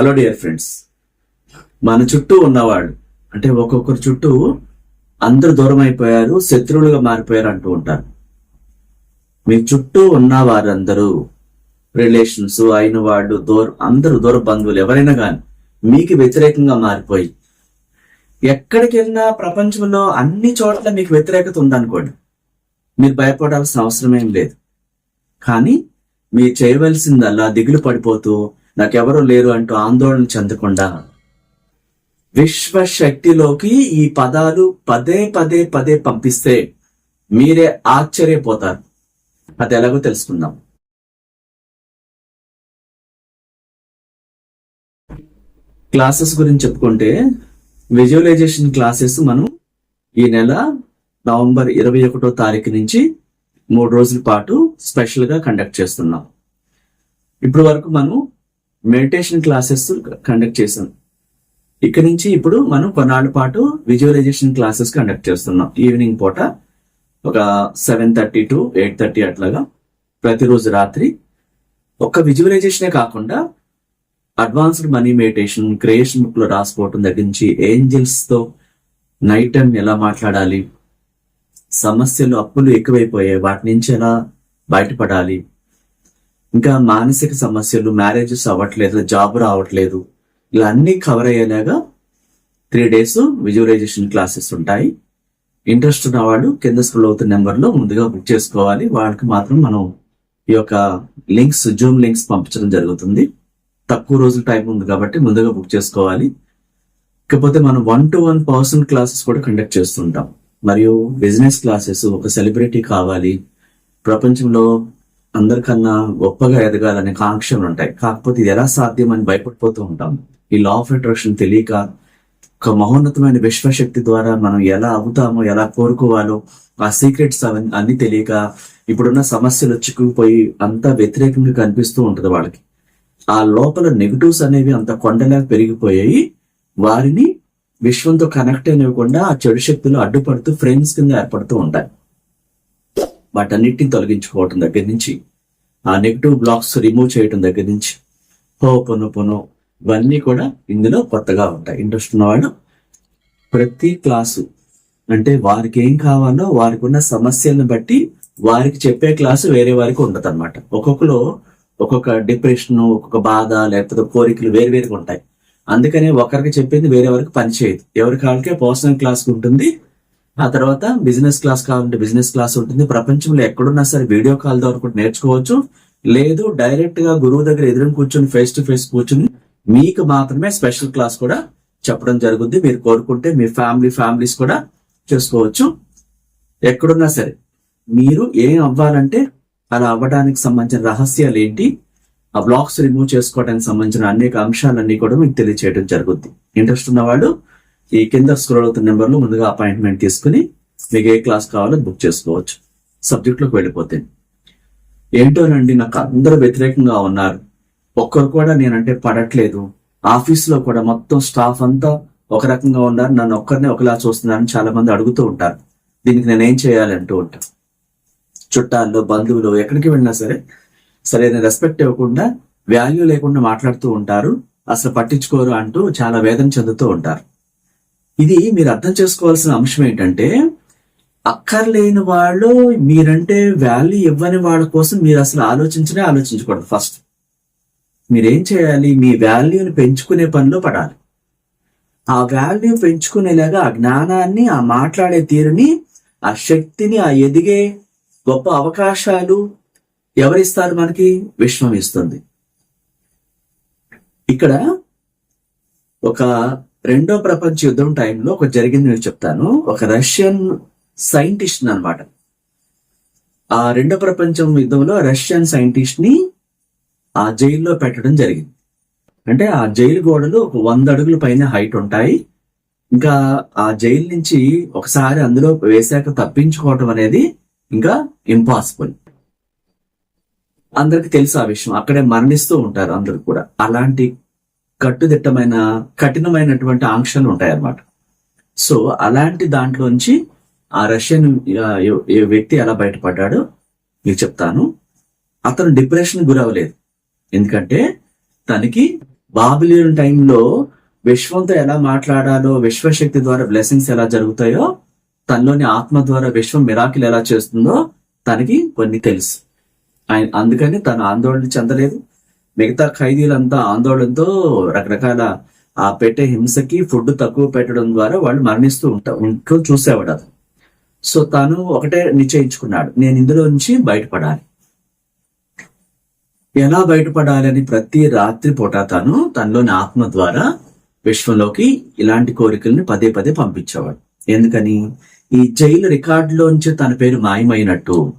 Hello dear friends మన చుట్టూ ఉన్నవాళ్ళు అంటే ఒక్కొక్కరు చుట్టూ అందరు దూరం అయిపోయారు శత్రువులుగా మారిపోయారు అంటూ ఉంటారు. మీ చుట్టూ ఉన్న వారందరూ రిలేషన్స్ అయిన వాళ్ళు దూర అందరూ దూర బంధువులు ఎవరైనా కానీ మీకు వ్యతిరేకంగా మారిపోయి ఎక్కడికి వెళ్ళినా ప్రపంచంలో అన్ని చోట్ల మీకు వ్యతిరేకత ఉందనుకోండి మీరు భయపడాల్సిన అవసరం ఏం లేదు. కానీ మీరు చేయవలసిందల్లా దిగులు పడిపోతూ నాకెవరూ లేరు అంటూ ఆందోళన చెందకుండా విశ్వశక్తిలోకి ఈ పదాలు పదే పదే పదే పంపిస్తే మీరే ఆశ్చర్యపోతారు. అది ఎలాగో తెలుసుకుందాం. క్లాసెస్ గురించి చెప్పుకుంటే విజువలైజేషన్ క్లాసెస్ మనం ఈ నెల నవంబర్ ఇరవై ఒకటో తారీఖు నుంచి మూడు రోజుల పాటు స్పెషల్గా కండక్ట్ చేస్తున్నాం. ఇప్పటి వరకు మనం మెడిటేషన్ క్లాసెస్ కండక్ట్ చేశాం. ఇక్కడ నుంచి ఇప్పుడు మనం కొన్నాళ్ళ పాటు విజువలైజేషన్ క్లాసెస్ కండక్ట్ చేస్తున్నాం. ఈవినింగ్ పూట ఒక seven thirty to eight thirty అట్లాగా ప్రతిరోజు రాత్రి. ఒక్క విజువలైజేషనే కాకుండా అడ్వాన్స్డ్ మనీ మెడిటేషన్ క్రియేషన్ బుక్లో రాసుకోవటం దగ్గర నుంచి ఏంజల్స్తో నైట్ టైం ఎలా మాట్లాడాలి సమస్యలు అప్పులు ఎక్కువైపోయాయి వాటి నుంచి ఎలా బయటపడాలి ఇంకా మానసిక సమస్యలు మ్యారేజెస్ అవ్వట్లేదు జాబ్ రావట్లేదు ఇలా అన్ని కవర్ అయ్యేలాగా త్రీ డేస్ విజువలైజేషన్ క్లాసెస్ ఉంటాయి. ఇంట్రెస్ట్ ఉన్న వాళ్ళు కింద స్క్రోల్ అవుతున్న నెంబర్లో ముందుగా బుక్ చేసుకోవాలి. వాళ్ళకి మాత్రం మనం ఈ యొక్క లింక్స్ జూమ్ లింక్స్ పంపించడం జరుగుతుంది. తక్కువ రోజులు టైం ఉంది కాబట్టి ముందుగా బుక్ చేసుకోవాలి. ఇకపోతే మనం one to one person classes కూడా కండక్ట్ చేస్తుంటాం. మరియు బిజినెస్ క్లాసెస్ ఒక సెలబ్రిటీ కావాలి. ప్రపంచంలో అందరికన్నా గొప్పగా ఎదగాలనే కాంక్షలు ఉంటాయి. కాకపోతే ఇది ఎలా సాధ్యం అని భయపడిపోతూ ఉంటాం ఈ లా ఆఫ్ అట్రాక్షన్ తెలియక ఒక మహోన్నతమైన విశ్వశక్తి ద్వారా మనం ఎలా అవుతామో ఎలా కోరుకోవాలో ఆ సీక్రెట్స్ అవన్నీ అన్ని తెలియక ఇప్పుడున్న సమస్యలు చిక్కుకుపోయి అంతా వ్యతిరేకంగా కనిపిస్తూ ఉంటది వాళ్ళకి. ఆ లోపల నెగటివ్స్ అనేవి అంత కొండలాగా పెరిగిపోయాయి. వారిని విశ్వంతో కనెక్ట్ అనివ్వకుండా ఆ చెడు శక్తులు అడ్డుపడుతూ ఫ్రేమ్స్ కింద ఏర్పడుతూ ఉంటాయి. వాటన్నిటిని తొలగించుకోవటం దగ్గర నుంచి ఆ నెగిటివ్ బ్లాక్స్ రిమూవ్ చేయటం దగ్గర నుంచి హో పొను పొను ఇవన్నీ కూడా ఇందులో కొత్తగా ఉంటాయి. ఇంట్రెస్ట్ ఉన్నవాళ్ళు ప్రతి క్లాసు అంటే వారికి ఏం కావాలో వారికి ఉన్న సమస్యలను బట్టి వారికి చెప్పే క్లాసు వేరే వారికి ఉండదు అనమాట ఒక్కొక్కరు ఒక్కొక్క డిప్రెషన్ ఒక్కొక్క బాధ లేకపోతే కోరికలు వేరు వేరుగా ఉంటాయి. అందుకనే ఒకరికి చెప్పింది వేరే వారికి పనిచేయదు ఎవరి కాళ్ళకే పర్సనల్ క్లాస్ ఉంటుంది ఆ తర్వాత బిజినెస్ క్లాస్ కావాలంటే బిజినెస్ క్లాస్ ఉంటుంది. ప్రపంచంలో ఎక్కడున్నా సరే వీడియో కాల్ ద్వారా కూడా నేర్చుకోవచ్చు. లేదు డైరెక్ట్గా గురువు దగ్గర ఎదురు కూర్చొని ఫేస్ టు ఫేస్ కూర్చొని మీకు మాత్రమే స్పెషల్ క్లాస్ కూడా చెప్పడం జరుగుద్ది. మీరు కోరుకుంటే మీ ఫ్యామిలీ ఫ్యామిలీస్ కూడా చేసుకోవచ్చు. ఎక్కడున్నా సరే మీరు ఏం అవ్వాలంటే అలా అవ్వడానికి సంబంధించిన రహస్యాలు ఏంటి? ఆ బ్లాక్స్ రిమూవ్ చేసుకోవడానికి సంబంధించిన అనేక అంశాలన్నీ కూడా మీకు తెలియచేయడం జరుగుద్ది. ఇంట్రెస్ట్ ఉన్నవాళ్ళు ఈ కింద స్క్రోల్ అవుతున్న నెంబర్లో ముందుగా అపాయింట్మెంట్ తీసుకుని మీకు ఏ క్లాస్ కావాలో బుక్ చేసుకోవచ్చు. సబ్జెక్ట్లోకి వెళ్ళిపోతే ఏంటోనండి నాకు అందరూ వ్యతిరేకంగా ఉన్నారు. ఒక్కరు కూడా నేనంటే పడట్లేదు. ఆఫీస్లో కూడా మొత్తం స్టాఫ్ అంతా ఒక రకంగా ఉన్నారు. నన్ను ఒక్కరినే ఒకలా చూస్తున్నారని చాలా మంది అడుగుతూ ఉంటారు. దీనికి నేనేం చేయాలి అంటూ ఉంటాను చుట్టాల్లో బంధువులు ఎక్కడికి వెళ్ళినా సరే సరైన రెస్పెక్ట్ ఇవ్వకుండా వాల్యూ లేకుండా మాట్లాడుతూ ఉంటారు. అసలు పట్టించుకోరు అంటూ చాలా వేదన చెందుతూ ఉంటారు. ఇది మీరు అర్థం చేసుకోవాల్సిన అంశం ఏంటంటే అక్కర్లేని వాళ్ళు మీరంటే వాల్యూ ఇవ్వని వాళ్ళ కోసం మీరు అసలు ఆలోచించనే ఆలోచించకూడదు ఫస్ట్ మీరేం చేయాలి? మీ వాల్యూని పెంచుకునే పనిలో పడాలి. ఆ వాల్యూ పెంచుకునేలాగా ఆ జ్ఞానాన్ని ఆ మాట్లాడే తీరుని ఆ శక్తిని ఆ ఎదిగే గొప్ప అవకాశాలు ఎవరిస్తారు మనకి? విశ్వం ఇస్తుంది. ఇక్కడ ఒక రెండో ప్రపంచ యుద్ధం టైంలో ఒక జరిగింది నేను చెప్తాను. ఒక రష్యన్ సైంటిస్ట్ అన్నమాట. ఆ రెండో ప్రపంచం యుద్ధంలో రష్యన్ సైంటిస్ట్ని ఆ జైల్లో పెట్టడం జరిగింది. అంటే ఆ జైలు గోడలు ఒక వంద అడుగుల పైన హైట్ ఉంటాయి. ఇంకా ఆ జైలు నుంచి ఒకసారి అందులో వేశాక తప్పించుకోవటం అనేది ఇంకా ఇంపాసిబుల్. అందరికి తెలుసు ఆ విషయం. అక్కడే మరణిస్తూ ఉంటారు అందరు కూడా. అలాంటి కట్టుదిట్టమైన కఠినమైనటువంటి ఆంక్షలు ఉంటాయి అన్నమాట సో అలాంటి దాంట్లోంచి ఆ రష్యన్ ఆ, ఈ వ్యక్తి ఎలా బయటపడ్డాడో మీకు చెప్తాను. అతను డిప్రెషన్ గురవలేదు ఎందుకంటే తనకి బాబిలియన్ టైంలో విశ్వంతో ఎలా మాట్లాడాలో విశ్వశక్తి ద్వారా బ్లెస్సింగ్స్ ఎలా జరుగుతాయో తనలోని ఆత్మ ద్వారా విశ్వం మిరాకిల్ ఎలా చేస్తుందో తనకి కొన్ని తెలుసు. ఆయన అందుకని తను ఆందోళన చెందలేదు. మిగతా ఖైదీలంతా ఆందోళనతో రకరకాల ఆ పెట్టే హింసకి ఫుడ్ తక్కువ పెట్టడం ద్వారా వాళ్ళు మరణిస్తూ ఉంటా ఉంటూ చూసేవాడు అతను. సో తాను ఒకటే నిశ్చయించుకున్నాడు నేను ఇందులో నుంచి బయటపడాలి. ఎలా బయటపడాలని ప్రతి రాత్రి పూట తాను తనలోని ఆత్మ ద్వారా విశ్వంలోకి ఇలాంటి కోరికల్ని పదే పదే పంపించేవాడు. ఎందుకని? ఈ జైలు రికార్డులోంచి తన పేరు మాయమైనట్టు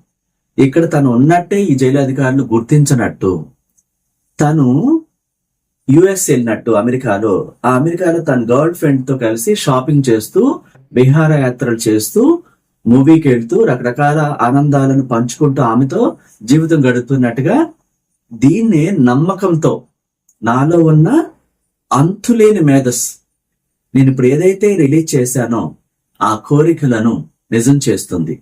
ఇక్కడ తను ఉన్నట్టే ఈ జైలు అధికారులు గుర్తించనట్టు తను యుఎస్ వెళ్ళినట్టు అమెరికాలో ఆ అమెరికాలో తన గర్ల్ ఫ్రెండ్తో కలిసి షాపింగ్ చేస్తూ విహారయాత్రలు చేస్తూ మూవీకి వెళ్తూ రకరకాల ఆనందాలను పంచుకుంటూ ఆమెతో జీవితం గడుపుతున్నట్టుగా దీన్నే నమ్మకంతో నాలో ఉన్న అంతులేని మేధస్ నేను ఇప్పుడు ఏదైతే రిలీజ్ చేశానో ఆ కోరికలను నిజం చేస్తుంది.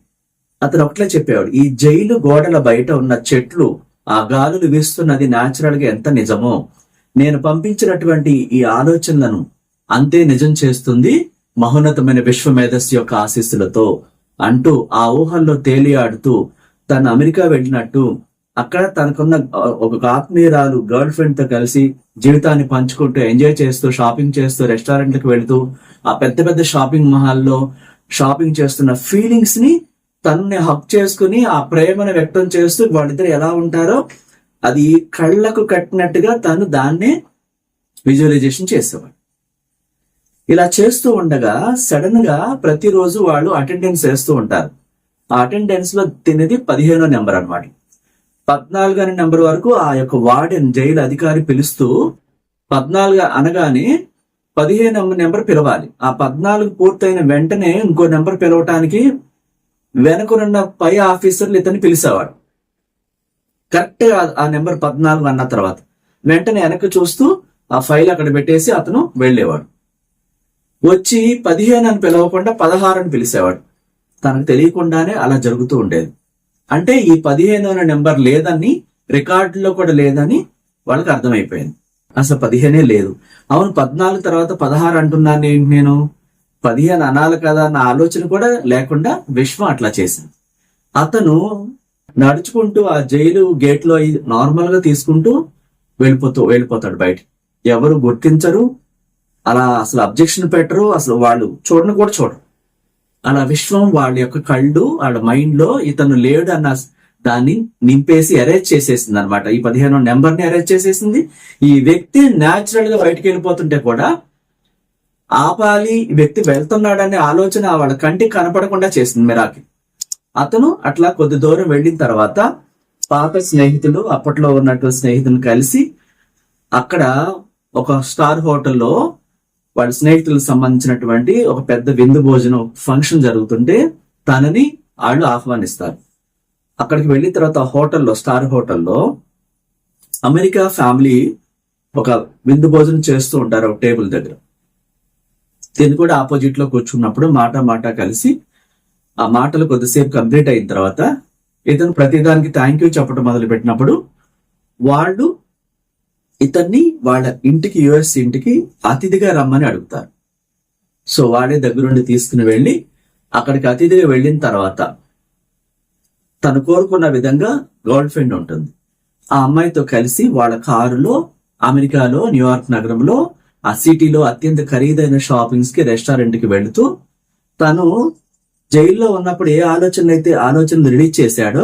అతను ఒకట్లే చెప్పేవాడు ఈ జైలు గోడల బయట ఉన్న చెట్లు ఆ గాలులు వీస్తున్నది న్యాచురల్గా ఎంత నిజమో నేను పంపించినటువంటి ఈ ఆలోచనలను అంతే నిజం చేస్తుంది మహోన్నతమైన విశ్వ మేధస్సు యొక్క ఆశీస్సులతో అంటూ ఆ ఊహల్లో తేలియాడుతూ తను అమెరికా వెళ్ళినట్టు అక్కడ తనకున్న ఒక ఆత్మీయురాలు గర్ల్ ఫ్రెండ్తో కలిసి జీవితాన్ని పంచుకుంటూ ఎంజాయ్ చేస్తూ షాపింగ్ చేస్తూ రెస్టారెంట్లకు వెళుతూ ఆ పెద్ద పెద్ద షాపింగ్ మహాల్లో షాపింగ్ చేస్తున్న ఫీలింగ్స్ని తనని హక్ చేసుకుని ఆ ప్రేమను వ్యక్తం చేస్తూ వాళ్ళిద్దరు ఎలా ఉంటారో అది కళ్ళకు కట్టినట్టుగా తను దాన్నే విజువలైజేషన్ చేసేవాడు. ఇలా చేస్తూ ఉండగా సడన్గా ప్రతిరోజు వాళ్ళు అటెండెన్స్ వేస్తూ ఉంటారు. ఆ అటెండెన్స్లో తినేది పదిహేనో నెంబర్ అనమాట పద్నాలుగు అనే నెంబర్ వరకు ఆ యొక్క వార్డెన్ జైలు అధికారి పిలుస్తూ పద్నాలుగు అనగానే పదిహేను నెంబర్ పిలవాలి. ఆ పద్నాలుగు పూర్తయిన వెంటనే ఇంకో నెంబర్ పిలవటానికి వెనకనున్న పై ఆఫీసర్లు ఇతన్ని పిలిచేవాడు కరెక్ట్ ఆ నెంబర్ పద్నాలుగు అన్న తర్వాత వెంటనే వెనక్కి చూస్తూ ఆ ఫైల్ అక్కడ పెట్టేసి అతను వెళ్ళేవాడు. వచ్చి పదిహేను అని పిలవకుండా పదహారు అని పిలిచేవాడు. తనకు తెలియకుండానే అలా జరుగుతూ ఉండేది. అంటే ఈ పదిహేను అనే నెంబర్ లేదని రికార్డులో కూడా లేదని వాళ్ళకి అర్థమైపోయింది. అసలు పదిహేనే లేదు. అవును పద్నాలుగు తర్వాత పదహారు అంటున్నాను ఏంటి నేను. పదిహేను అనాలి కదా అన్న ఆలోచన కూడా లేకుండా విశ్వం అట్లా చేసింది. అతను నడుచుకుంటూ ఆ జైలు గేట్లో నార్మల్గా తీసుకుంటూ వెళ్ళిపోతూ వెళ్ళిపోతాడు బయట ఎవరు గుర్తించరు అలా అసలు అబ్జెక్షన్ పెట్టరు అసలు వాళ్ళు చూడని కూడా చూడరు. అలా విశ్వం వాళ్ళ యొక్క కళ్ళు వాళ్ళ మైండ్లో ఇతను లేడు అన్న దాన్ని నింపేసి అరేంజ్ చేసేసింది అనమాట ఈ పదిహేను నెంబర్ని అరేంజ్ చేసేసింది. ఈ వ్యక్తి న్యాచురల్గా బయటికి వెళ్ళిపోతుంటే కూడా ఆపాలి ఈ వ్యక్తి వెళ్తున్నాడనే ఆలోచన వాళ్ళ కంటికి కనపడకుండా చేసింది మిరాకి అతను అట్లా కొద్ది దూరం వెళ్ళిన తర్వాత పాత స్నేహితులు అప్పట్లో ఉన్నటువంటి స్నేహితులను కలిసి అక్కడ ఒక స్టార్ హోటల్లో వాళ్ళ స్నేహితులకు సంబంధించినటువంటి ఒక పెద్ద విందు భోజనం ఫంక్షన్ జరుగుతుంటే తనని వాళ్ళు ఆహ్వానిస్తారు. అక్కడికి వెళ్ళిన తర్వాత హోటల్లో స్టార్ హోటల్లో అమెరికా ఫ్యామిలీ ఒక విందు భోజనం చేస్తూ ఉంటారు ఒక టేబుల్ దగ్గర. దీన్ని కూడా ఆపోజిట్లో కూర్చున్నప్పుడు మాట మాట కలిసి ఆ మాటలు కొద్దిసేపు కంప్లీట్ అయిన తర్వాత ఇతను ప్రతిదానికి థ్యాంక్ యూ చెప్పడం మొదలు పెట్టినప్పుడు వాళ్ళు ఇతన్ని వాళ్ళ ఇంటికి యుఎస్ ఇంటికి అతిథిగా రమ్మని అడుగుతారు. సో వాడే దగ్గరుండి తీసుకుని వెళ్ళి అక్కడికి అతిథిగా వెళ్ళిన తర్వాత తను కోరుకున్న విధంగా గర్ల్ ఫ్రెండ్ ఉంటుంది. ఆ అమ్మాయితో కలిసి వాళ్ళ కారులో అమెరికాలో న్యూయార్క్ నగరంలో ఆ సిటీలో అత్యంత ఖరీదైన షాపింగ్స్కి రెస్టారెంట్కి వెళుతూ తను జైల్లో ఉన్నప్పుడు ఏ ఆలోచనలు అయితే ఆలోచనలు రిలీజ్ చేశాడో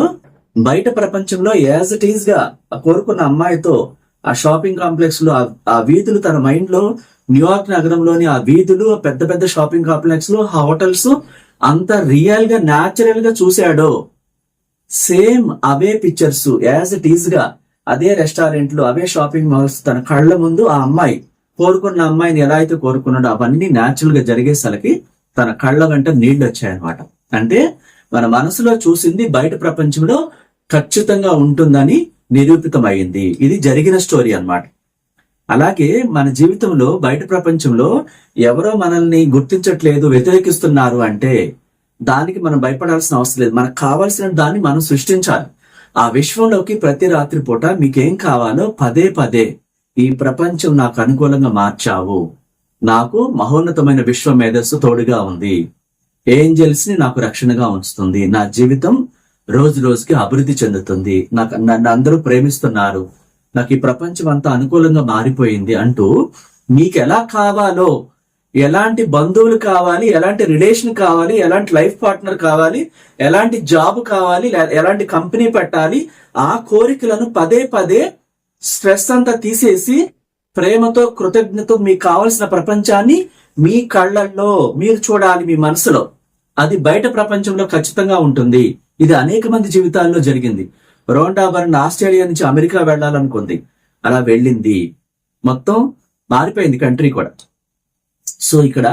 బయట ప్రపంచంలో యాజ్ ఇట్ ఈస్గా కోరుకున్న అమ్మాయితో ఆ షాపింగ్ కాంప్లెక్స్లో ఆ- వీధులు తన మైండ్లో న్యూయార్క్ నగరంలోని ఆ వీధులు పెద్ద పెద్ద షాపింగ్ కాంప్లెక్స్లో హోటల్స్ అంత రియల్గా న్యాచురల్గా చూశాడో. సేమ్ అవే పిక్చర్స్ యాజ్ ఇట్ ఈస్గా అదే రెస్టారెంట్లు అవే షాపింగ్ మాల్స్ తన కళ్ళ ముందు ఆ అమ్మాయి కోరుకున్న అమ్మాయిని ఎలా అయితే కోరుకున్నాడో అవన్నీ న్యాచురల్గా జరిగేసరికి తన కళ్ళ వెంట నీళ్ళు వచ్చాయన్నమాట. అంటే మన మనసులో చూసింది బయట ప్రపంచంలో ఖచ్చితంగా ఉంటుందని నిరూపితమైంది ఇది జరిగిన స్టోరీ అన్నమాట. అలాగే మన జీవితంలో బయట ప్రపంచంలో ఎవరో మనల్ని గుర్తించట్లేదు వ్యతిరేకిస్తున్నారు అంటే దానికి మనం భయపడాల్సిన అవసరం లేదు. మనకు కావాల్సిన దాన్ని మనం సృష్టించాలి. ఆ విశ్వంలోకి ప్రతి రాత్రి పూట మీకేం కావాలో పదే పదే ఈ ప్రపంచం నాకు అనుకూలంగా మార్చావు. నాకు మహోన్నతమైన విశ్వ మేధస్సు తోడుగా ఉంది. ఏంజల్స్ని నాకు రక్షణగా ఉంచుతుంది. నా జీవితం రోజు రోజుకి అభివృద్ధి చెందుతుంది. నాకు నన్ను అందరూ ప్రేమిస్తున్నారు. నాకు ఈ ప్రపంచం అంతా అనుకూలంగా మారిపోయింది అంటూ మీకు ఎలా కావాలో ఎలాంటి బంధువులు కావాలి ఎలాంటి రిలేషన్ కావాలి ఎలాంటి లైఫ్ పార్ట్నర్ కావాలి ఎలాంటి జాబ్ కావాలి ఎలాంటి కంపెనీ పెట్టాలి ఆ కోరికలను పదే పదే స్ట్రెస్ అంతా తీసేసి ప్రేమతో కృతజ్ఞతతో మీకు కావలసిన ప్రపంచాన్ని మీ కళ్ళల్లో మీరు చూడాలి మీ మనసులో. అది బయట ప్రపంచంలో ఖచ్చితంగా ఉంటుంది. ఇది అనేక మంది జీవితాల్లో జరిగింది. రోండా బర్న్ ఆస్ట్రేలియా నుంచి అమెరికా వెళ్ళాలనుకుంది. అలా వెళ్ళింది. మొత్తం మారిపోయింది కంట్రీ కూడా. సో ఇక్కడ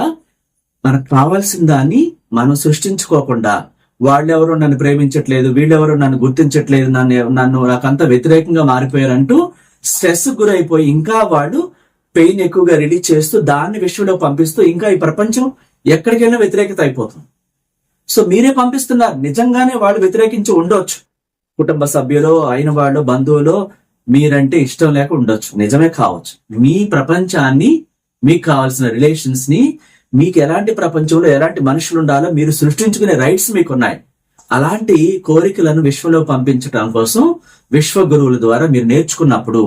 మనకు కావాల్సిన దాన్ని మనం సృష్టించుకోకుండా వాళ్ళెవరో నన్ను ప్రేమించట్లేదు వీళ్ళెవరో నన్ను గుర్తించట్లేదు నన్ను నన్ను నాకంతా వ్యతిరేకంగా మారిపోయారంటూ స్ట్రెస్ గురైపోయి ఇంకా వాడు పెయిన్ ఎక్కువగా రిలీజ్ చేస్తూ దాన్ని విషయంలో పంపిస్తూ ఇంకా ఈ ప్రపంచం ఎక్కడికైనా వ్యతిరేకత అయిపోతుంది. సో మీరే పంపిస్తున్నారు. నిజంగానే వాడు వ్యతిరేకించి ఉండొచ్చు. కుటుంబ సభ్యులు అయిన వాళ్ళు బంధువులు మీరంటే ఇష్టం లేక ఉండొచ్చు. నిజమే కావచ్చు. మీ ప్రపంచాన్ని మీకు కావాల్సిన రిలేషన్స్ని మీకు ఎలాంటి ప్రపంచంలో ఎలాంటి మనుషులు ఉండాలో మీరు సృష్టించుకునే రైట్స్ మీకు ఉన్నాయి అలాంటి కోరికలను విశ్వలో పంపించడం కోసం విశ్వ గురువుల ద్వారా మీరు నేర్చుకున్నప్పుడు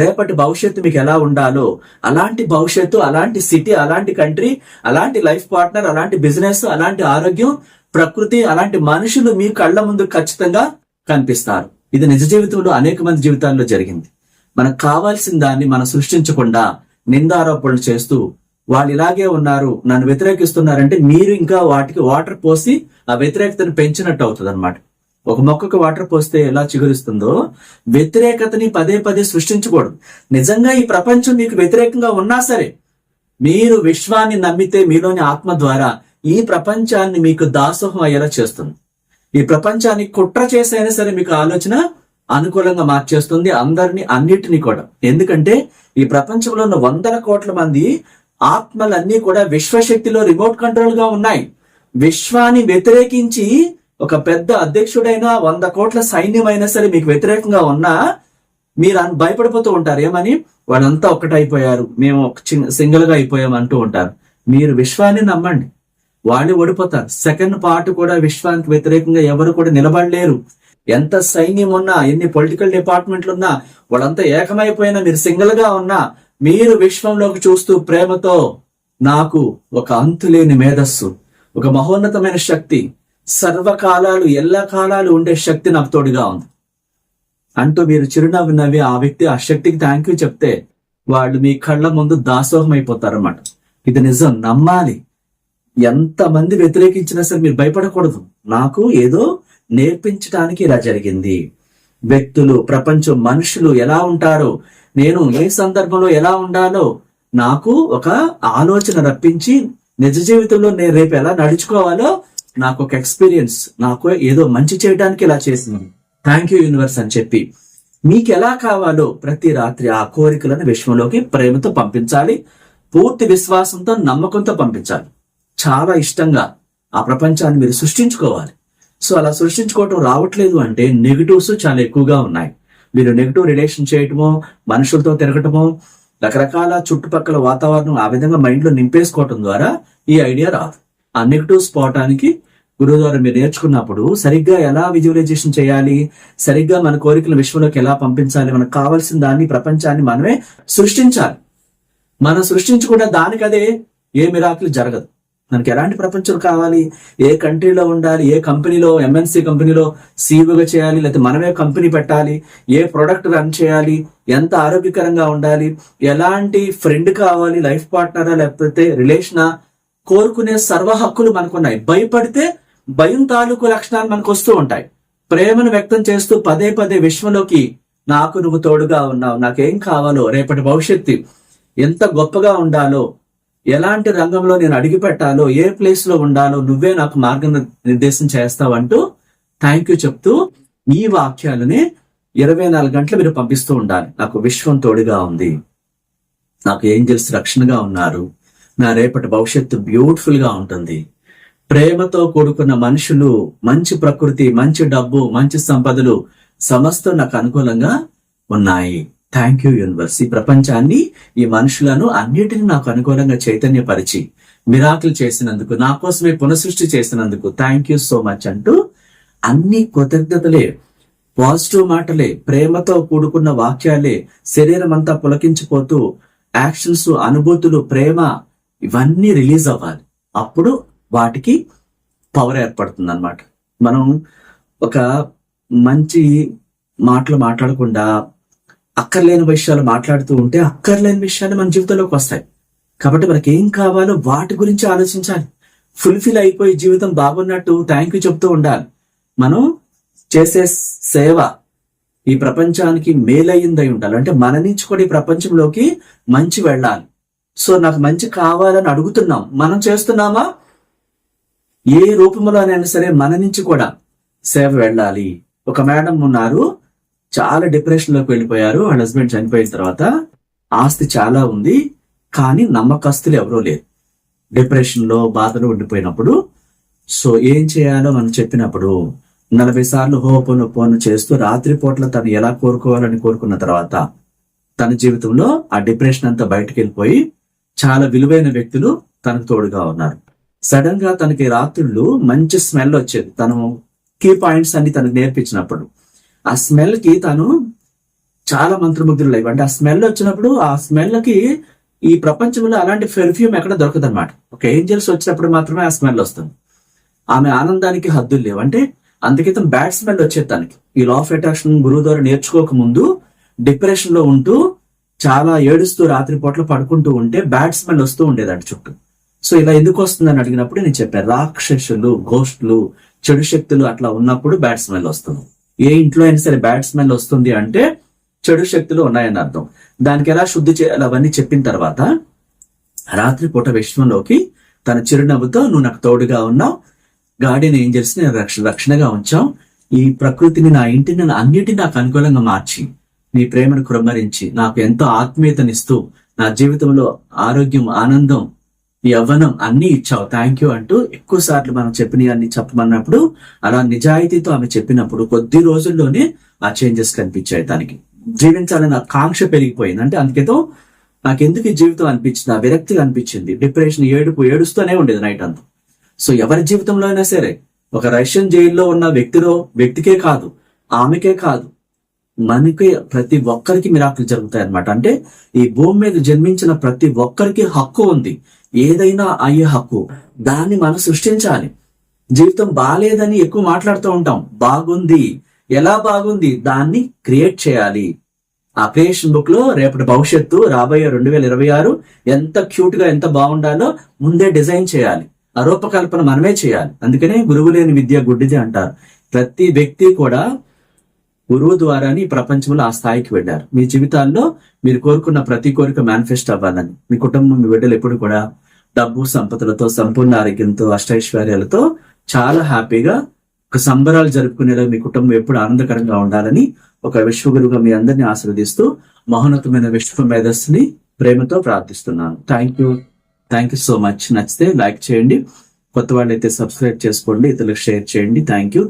రేపటి భవిష్యత్తు మీకు ఎలా ఉండాలో అలాంటి భవిష్యత్తు అలాంటి సిటీ అలాంటి కంట్రీ అలాంటి లైఫ్ పార్ట్నర్ అలాంటి బిజినెస్ అలాంటి ఆరోగ్యం ప్రకృతి అలాంటి మనుషులు మీ కళ్ళ ముందు ఖచ్చితంగా కనిపిస్తారు. ఇది నిజ జీవితంలో అనేక మంది జీవితాల్లో జరిగింది. మనకు కావాల్సిన దాన్ని మనం సృష్టించకుండా నిందారోపణలు చేస్తూ వాళ్ళు ఇలాగే ఉన్నారు నన్ను వ్యతిరేకిస్తున్నారంటే మీరు ఇంకా వాటికి వాటర్ పోసి ఆ వ్యతిరేకతను పెంచినట్టు అవుతుంది అనమాట ఒక మొక్కకు వాటర్ పోస్తే ఎలా చిగురిస్తుందో వ్యతిరేకతని పదే పదే సృష్టించకూడదు. నిజంగా ఈ ప్రపంచం మీకు వ్యతిరేకంగా ఉన్నా సరే మీరు విశ్వాన్ని నమ్మితే మీలోని ఆత్మ ద్వారా ఈ ప్రపంచాన్ని మీకు దాసోహం అయ్యేలా చేస్తుంది. ఈ ప్రపంచాన్ని కుట్ర చేసైనా సరే మీకు ఆలోచన అనుకూలంగా మార్చేస్తుంది అందరిని అన్నిటినీ కూడా. ఎందుకంటే ఈ ప్రపంచంలో ఉన్న వందల కోట్ల మంది ఆత్మలన్నీ కూడా విశ్వశక్తిలో రిమోట్ కంట్రోల్గా ఉన్నాయి. విశ్వాన్ని వ్యతిరేకించి ఒక పెద్ద అధ్యక్షుడైనా వంద కోట్ల సైన్యం అయినా సరే మీకు వ్యతిరేకంగా ఉన్నా మీరు భయపడిపోతూ ఉంటారు. ఏమని? వాళ్ళంతా ఒక్కటైపోయారు. మేము ఒక చిన్న సింగిల్గా అయిపోయాం అంటూ ఉంటారు. మీరు విశ్వాన్ని నమ్మండి. వాళ్ళు ఓడిపోతారు. సెకండ్ పార్ట్ కూడా విశ్వానికి వ్యతిరేకంగా ఎవరు కూడా నిలబడలేరు. ఎంత సైన్యం ఉన్నా ఎన్ని పొలిటికల్ డిపార్ట్మెంట్లు ఉన్నా వాళ్ళంతా ఏకమైపోయినా మీరు సింగిల్గా ఉన్నా మీరు విశ్వంలోకి చూస్తూ ప్రేమతో నాకు ఒక అంతులేని మేధస్సు ఒక మహోన్నతమైన శక్తి సర్వకాలాలు ఎల్లా కాలాలు ఉండే శక్తి నాకు తోడుగా ఉంది. అంటూ మీరు చిరునవ్వు నవ్వి ఆ వ్యక్తి ఆ శక్తికి థ్యాంక్ యూ చెప్తే వాళ్ళు మీ కళ్ళ ముందు దాసోహం అయిపోతారన్నమాట ఇది నిజం నమ్మాలి. ఎంత మంది వ్యతిరేకించినా సరే మీరు భయపడకూడదు. నాకు ఏదో నేర్పించడానికి ఇలా జరిగింది. వ్యక్తులు ప్రపంచం మనుషులు ఎలా ఉంటారో నేను ఏ సందర్భంలో ఎలా ఉండాలో నాకు ఒక ఆలోచన రప్పించి నిజ జీవితంలో నేను రేపు ఎలా నడుచుకోవాలో నాకు ఒక ఎక్స్పీరియన్స్ నాకు ఏదో మంచి చేయడానికి ఇలా చేసింది. థ్యాంక్ యూ యూనివర్స్ అని చెప్పి. మీకు ఎలా కావాలో ప్రతి రాత్రి ఆ కోరికలను విశ్వంలోకి ప్రేమతో పంపించాలి. పూర్తి విశ్వాసంతో నమ్మకంతో పంపించాలి. చాలా ఇష్టంగా ఆ ప్రపంచాన్ని మీరు సృష్టించుకోవాలి. సో అలా సృష్టించుకోవటం రావట్లేదు అంటే నెగిటివ్స్ చాలా ఎక్కువగా ఉన్నాయి. మీరు నెగిటివ్ రిలేషన్ చేయటమో మనుషులతో తిరగటమో రకరకాల చుట్టుపక్కల వాతావరణం ఆ విధంగా మైండ్లో నింపేసుకోవటం ద్వారా ఈ ఐడియా రాదు. ఆ నెగిటివ్స్ పోవటానికి గురువు ద్వారా మీరు నేర్చుకున్నప్పుడు సరిగ్గా ఎలా విజువలైజేషన్ చేయాలి సరిగ్గా మన కోరికల విశ్వంలోకి ఎలా పంపించాలి మనకు కావాల్సిన దాన్ని ప్రపంచాన్ని మనమే సృష్టించాలి. మనం సృష్టించకుండా దానికదే ఏ మిరాకులు జరగదు. మనకి ఎలాంటి ప్రపంచం కావాలి? ఏ కంట్రీలో ఉండాలి? ఏ కంపెనీలో ఎంఎన్సీ కంపెనీలో సీఈఓగా చేయాలి? లేకపోతే మనమే కంపెనీ పెట్టాలి? ఏ ప్రొడక్ట్ రన్ చేయాలి? ఎంత ఆరోగ్యకరంగా ఉండాలి? ఎలాంటి ఫ్రెండ్ కావాలి? లైఫ్ పార్ట్నరా లేకపోతే రిలేషనా కోరుకునే సర్వ హక్కులు మనకున్నాయి. భయపడితే భయం తాలూకు లక్షణాలు మనకు వస్తూ ఉంటాయి. ప్రేమను వ్యక్తం చేస్తూ పదే పదే విశ్వంలోకి నాకు నువ్వు తోడుగా ఉన్నావు. నాకేం కావాలో రేపటి భవిష్యత్తు ఎంత గొప్పగా ఉండాలో ఎలాంటి రంగంలో నేను అడిగి పెట్టాలో ఏ ప్లేస్లో ఉండాలో నువ్వే నాకు మార్గ నిర్దేశం చేస్తావంటూ థ్యాంక్ యూ చెప్తూ ఈ వాక్యాలని ఇరవై నాలుగు గంటలు మీరు పంపిస్తూ ఉండాలి. నాకు విశ్వం తోడుగా ఉంది. నాకు ఏంజల్స్ రక్షణగా ఉన్నారు. నా రేపటి భవిష్యత్తు బ్యూటిఫుల్గా ఉంటుంది. ప్రేమతో కూడుకున్న మనుషులు మంచి ప్రకృతి మంచి డబ్బు మంచి సంపదలు సమస్తం నాకు అనుకూలంగా ఉన్నాయి. థ్యాంక్ యూ యూనివర్స్ ఈ ప్రపంచాన్ని ఈ మనుషులను అన్నిటిని నాకు అనుకూలంగా చైతన్యపరిచి మిరాకులు చేసినందుకు నా కోసమే పునఃసృష్టి చేసినందుకు థ్యాంక్ యూ సో మచ్ అంటూ అన్ని కృతజ్ఞతలే పాజిటివ్ మాటలే ప్రేమతో కూడుకున్న వాక్యాలే శరీరం అంతా పులకించిపోతూ యాక్షన్స్ అనుభూతులు ప్రేమ ఇవన్నీ రిలీజ్ అవ్వాలి. అప్పుడు వాటికి పవర్ ఏర్పడుతుంది అనమాట మనం ఒక మంచి మాటలు మాట్లాడకుండా అక్కర్లేని విషయాలు మాట్లాడుతూ ఉంటే అక్కర్లేని విషయాలు మన జీవితంలోకి వస్తాయి. కాబట్టి మనకి ఏం కావాలో వాటి గురించి ఆలోచించాలి. ఫుల్ఫిల్ అయిపోయి జీవితం బాగున్నట్టు థ్యాంక్ యూ చెప్తూ ఉండాలి. మనం చేసే సేవ ఈ ప్రపంచానికి మేలయ్యిందై ఉండాలి. అంటే మన నుంచి కూడా ఈ ప్రపంచంలోకి మంచి వెళ్ళాలి. సో నాకు మంచి కావాలని అడుగుతున్నాం. మనం చేస్తున్నామా? ఏ రూపంలోనైనా సరే మన నుంచి కూడా సేవ వెళ్ళాలి. ఒక మేడం ఉన్నారు. చాలా డిప్రెషన్లోకి వెళ్ళిపోయారు. వాళ్ళ హస్బెండ్ చనిపోయిన తర్వాత ఆస్తి చాలా ఉంది కానీ నమ్మకస్తులు ఎవరూ లేరు. డిప్రెషన్లో బాధలో ఉండిపోయినప్పుడు సో ఏం చేయాలో మనం చెప్పినప్పుడు నలభై సార్లు హోపను పోను చేస్తూ రాత్రిపూట్ల తను ఎలా కోరుకోవాలని కోరుకున్న తర్వాత తన జీవితంలో ఆ డిప్రెషన్ అంతా బయటకు వెళ్ళిపోయి చాలా విలువైన వ్యక్తులు తనకు తోడుగా ఉన్నారు. సడన్గా తనకి రాత్రుళ్ళు మంచి స్మెల్ వచ్చేది. తను కీ పాయింట్స్ అన్ని తనకు నేర్పించినప్పుడు ఆ స్మెల్కి తను చాలా మంత్రముగ్ధులు అంటే ఆ స్మెల్ వచ్చినప్పుడు ఆ స్మెల్కి ఈ ప్రపంచంలో అలాంటి పెర్ఫ్యూమ్ ఎక్కడ దొరకదు అనమాట ఒక ఏంజల్స్ వచ్చినప్పుడు మాత్రమే ఆ స్మెల్ వస్తుంది. ఆమె ఆనందానికి హద్దులు లేవు. అంటే అందుకే బ్యాడ్ స్మెల్ వచ్చేది తనకి. ఈ లా ఆఫ్ అట్రాక్షన్ గురువు ద్వారా నేర్చుకోక ముందు డిప్రెషన్లో ఉంటూ చాలా ఏడుస్తూ రాత్రిపూట్ల పడుకుంటూ ఉంటే బ్యాడ్ స్మెల్ వస్తూ ఉండేదంట చుట్టూ. సో ఇలా ఎందుకు వస్తుందని అడిగినప్పుడు నేను చెప్పాను. రాక్షసులు గోస్ట్లు చెడు శక్తులు అట్లా ఉన్నప్పుడు బ్యాడ్ స్మెల్ వస్తుంది. ఏ ఇంట్లో అయినా సరే బ్యాడ్ స్మెల్ వస్తుంది అంటే చెడు శక్తులు ఉన్నాయని అర్థం. దానికి ఎలా శుద్ధి చేయాలి అవన్నీ చెప్పిన తర్వాత రాత్రిపూట విశ్వంలోకి తన చిరునవ్వుతో నువ్వు నాకు తోడుగా ఉన్నావు. గార్డెన్ ఏంజల్స్ని రక్ష రక్షణగా ఉంచాం ఈ ప్రకృతిని నా ఇంటిని అన్నిటిని నాకు అనుకూలంగా మార్చి. నీ ప్రేమను కురమరించి నాకు ఎంతో ఆత్మీయతనిస్తూ నా జీవితంలో ఆరోగ్యం ఆనందం యవ్వనం అన్ని ఇచ్చావు. థ్యాంక్ యూ అంటూ ఎక్కువ సార్లు మనం చెప్పిన అన్ని చెప్పమన్నప్పుడు అలా నిజాయితీతో ఆమె చెప్పినప్పుడు కొద్ది రోజుల్లోనే ఆ చేంజెస్ కనిపించాయి దానికి జీవించాలని కాంక్ష పెరిగిపోయింది. అంటే అందుకేతో నాకెందుకు ఈ జీవితం అనిపించింది? ఆ విరక్తిగా అనిపించింది. డిప్రెషన్ ఏడుపు ఏడుస్తూనే ఉండేది నైట్ అంతా. సో ఎవరి జీవితంలో అయినా సరే ఒక రష్యన్ జైల్లో ఉన్న వ్యక్తిలో వ్యక్తికే కాదు ఆమెకే కాదు మనకి ప్రతి ఒక్కరికి మిరాకులు జరుగుతాయి అనమాట అంటే ఈ భూమి మీద జన్మించిన ప్రతి ఒక్కరికి హక్కు ఉంది. ఏదైనా అయ్యే హక్కు దాన్ని మనం సృష్టించాలి. జీవితం బాగాలేదని ఎక్కువ మాట్లాడుతూ ఉంటాం. బాగుంది. ఎలా బాగుంది? దాన్ని క్రియేట్ చేయాలి. ఆ క్రియేషన్ బుక్లో రేపటి భవిష్యత్తు రాబోయే రెండు వేల ఇరవై ఆరు ఎంత క్యూట్గా ఎంత బాగుండాలో ముందే డిజైన్ చేయాలి. ఆ రూపకల్పన మనమే చేయాలి. అందుకనే గురువు లేని విద్య గుడ్డిది అంటారు. ప్రతి వ్యక్తి కూడా గురువు ద్వారానే ఈ ప్రపంచంలో ఆ స్థాయికి వెళ్ళారు. మీ జీవితాల్లో మీరు కోరుకున్న ప్రతి కోరిక మేనిఫెస్ట్ అవ్వాలని. మీ కుటుంబం మీ బిడ్డలు ఎప్పుడు కూడా డబ్బు సంపదలతో సంపూర్ణ ఆరోగ్యంతో అష్టైశ్వర్యాలతో చాలా హ్యాపీగా ఒక సంబరాలు జరుపుకునేలా మీ కుటుంబం ఎప్పుడు ఆనందకరంగా ఉండాలని ఒక విశ్వగురుగా మీ అందరినీ ఆశీర్వదిస్తూ మహోన్నతమైన విశ్వ మేధస్సుని ప్రేమతో ప్రార్థిస్తున్నాను. Thank you thank you so much నచ్చితే లైక్ చేయండి. కొత్త వాళ్ళైతే సబ్స్క్రైబ్ చేసుకోండి. ఇతరులకు షేర్ చేయండి. Thank you